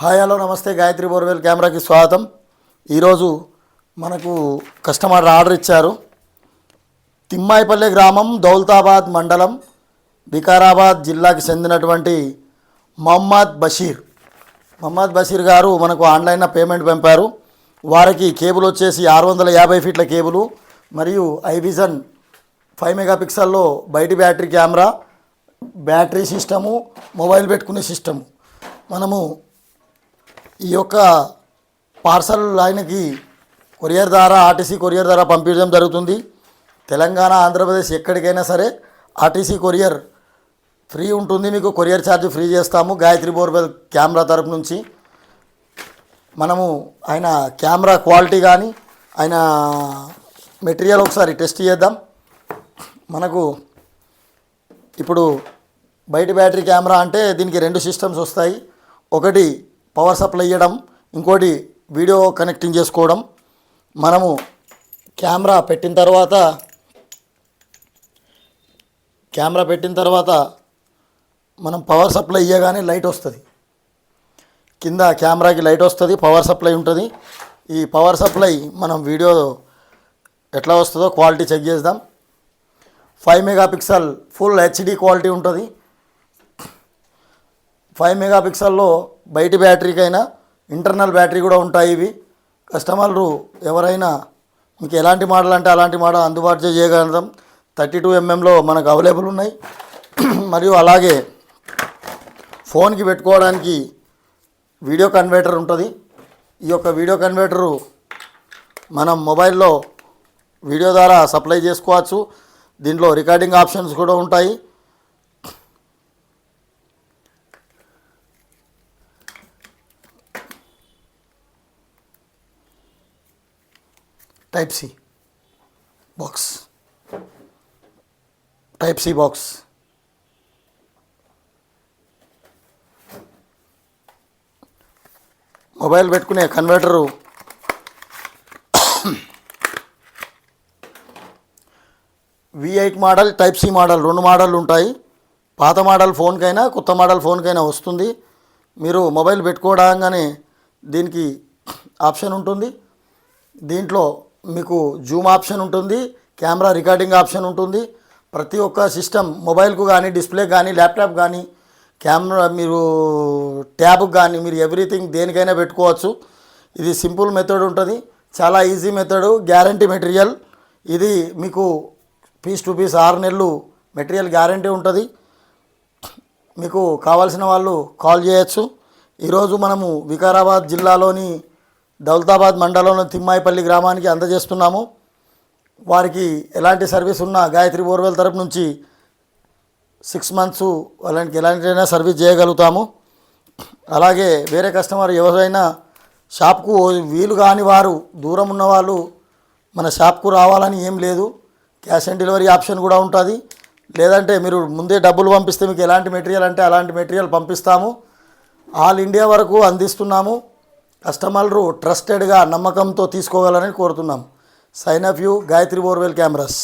Hi hello నమస్తే Gayatri borewell కెమెరాకి స్వాగతం. ఈరోజు మనకు కస్టమర్ ఆర్డర్ ఇచ్చారు. తిమ్మాయిపల్లె గ్రామం దౌల్తాబాద్ మండలం వికారాబాద్ జిల్లాకి చెందినటువంటి మహమ్మద్ బషీర్. మహమ్మద్ బషీర్ గారు మనకు ఆన్లైన్ పేమెంట్ పంపారు. వారికి కేబుల్ వచ్చేసి ఆరు వందల యాభై ఫీట్ల కేబులు మరియు ఐవిజన్ ఫైవ్ మెగాపిక్సల్లో బయటి battery camera battery system mobile పెట్టుకునే సిస్టము. మనము ఈ యొక్క పార్సల్ ఆయనకి కొరియర్ ద్వారా ఆర్టీసీ కొరియర్ ద్వారా పంపించడం జరుగుతుంది. తెలంగాణ ఆంధ్రప్రదేశ్ ఎక్కడికైనా సరే ఆర్టీసీ కొరియర్ ఫ్రీ ఉంటుంది. మీకు కొరియర్ ఛార్జ్ ఫ్రీ చేస్తాము. గాయత్రి బోర్వెల్ కెమెరా తరపు నుంచి. మనము ఆయన కెమెరా క్వాలిటీ కానీ ఆయన మెటీరియల్ ఒకసారి టెస్ట్ చేద్దాం. మనకు ఇప్పుడు బయట బ్యాటరీ కెమెరా అంటే దీనికి రెండు సిస్టమ్స్ వస్తాయి. ఒకటి పవర్ సప్లై ఇవ్వడం ఇంకోటి వీడియో కనెక్టింగ్ చేసుకోవడం. మనము కెమెరా పెట్టిన తర్వాత కెమెరా పెట్టిన తర్వాత మనం పవర్ సప్లై ఇవ్వగానే లైట్ వస్తుంది. కింద కెమెరాకి లైట్ వస్తుంది పవర్ సప్లై ఉంటుంది. ఈ పవర్ సప్లై మనం వీడియో ఎట్లా వస్తుందో క్వాలిటీ చెక్ చేద్దాం. Five megapixel full HD quality ఉంటుంది. ఫైవ్ మెగాపిక్సెల్లో బయటి బ్యాటరీకైనా ఇంటర్నల్ బ్యాటరీ కూడా ఉంటాయి ఇవి. కస్టమర్లు ఎవరైనా మీకు ఎలాంటి మోడల్ అంటే అలాంటి మోడల్ అందుబాటులో చేయగలుగుతాం థర్టీ టూ ఎంఎంలో మనకు అవైలబుల్ ఉన్నాయి. మరియు అలాగే ఫోన్కి పెట్టుకోవడానికి వీడియో కన్వర్టర్ ఉంటుంది. ఈ యొక్క వీడియో కన్వర్టరు మనం మొబైల్లో వీడియో ద్వారా సప్లై చేసుకోవచ్చు. దీంట్లో రికార్డింగ్ ఆప్షన్స్ కూడా ఉంటాయి. Type C box. Type C box. Mobile పెట్టుకునే converter. V eight model type C model రెండు మోడల్ ఉంటాయి. పాత మోడల్ ఫోన్కైనా కొత్త మోడల్ ఫోన్కైనా వస్తుంది. మీరు మొబైల్ పెట్టుకోవడంగానే దీనికి ఆప్షన్ ఉంటుంది. దీంట్లో మీకు జూమ్ ఆప్షన్ ఉంటుంది కెమెరా రికార్డింగ్ ఆప్షన్ ఉంటుంది. ప్రతి ఒక్క సిస్టమ్ మొబైల్కు కానీ డిస్ప్లే కానీ ల్యాప్టాప్ కానీ కెమెరా మీరు ట్యాబ్కు కానీ మీరు ఎవ్రీథింగ్ దేనికైనా పెట్టుకోవచ్చు. ఇది సింపుల్ మెథడ్ ఉంటుంది చాలా ఈజీ మెథడ్ గ్యారంటీ మెటీరియల్. ఇది మీకు పీస్ టు పీస్ ఆరు నెలలు మెటీరియల్ గ్యారంటీ ఉంటుంది. మీకు కావాల్సిన వాళ్ళు కాల్ చేయొచ్చు. ఈరోజు మనము వికారాబాద్ జిల్లాలోని దౌలతాబాద్ మండలంలో తిమ్మాయిపల్లి గ్రామానికి అందజేస్తున్నాము. వారికి ఎలాంటి సర్వీస్ ఉన్నా గాయత్రి బోర్వెల్ తరపు నుంచి సిక్స్ మంత్స్ వాళ్ళకి ఎలాంటిదైనా సర్వీస్ చేయగలుగుతాము. అలాగే వేరే కస్టమర్ ఎవరైనా షాప్కు వీలు కాని వారు దూరం ఉన్న వాళ్ళు మన షాప్కు రావాలని ఏం లేదు. క్యాష్ ఆన్ డెలివరీ ఆప్షన్ కూడా ఉంటుంది. లేదంటే మీరు ముందే డబ్బులు పంపిస్తే మీకు ఎలాంటి మెటీరియల్ అంటే అలాంటి మెటీరియల్ పంపిస్తాము. ఆల్ ఇండియా వరకు అందిస్తున్నాము. కస్టమర్లు ట్రస్టెడ్గా నమ్మకంతో తీసుకోగలని కోరుతున్నాం. Sign off you Gayatri borewell cameras.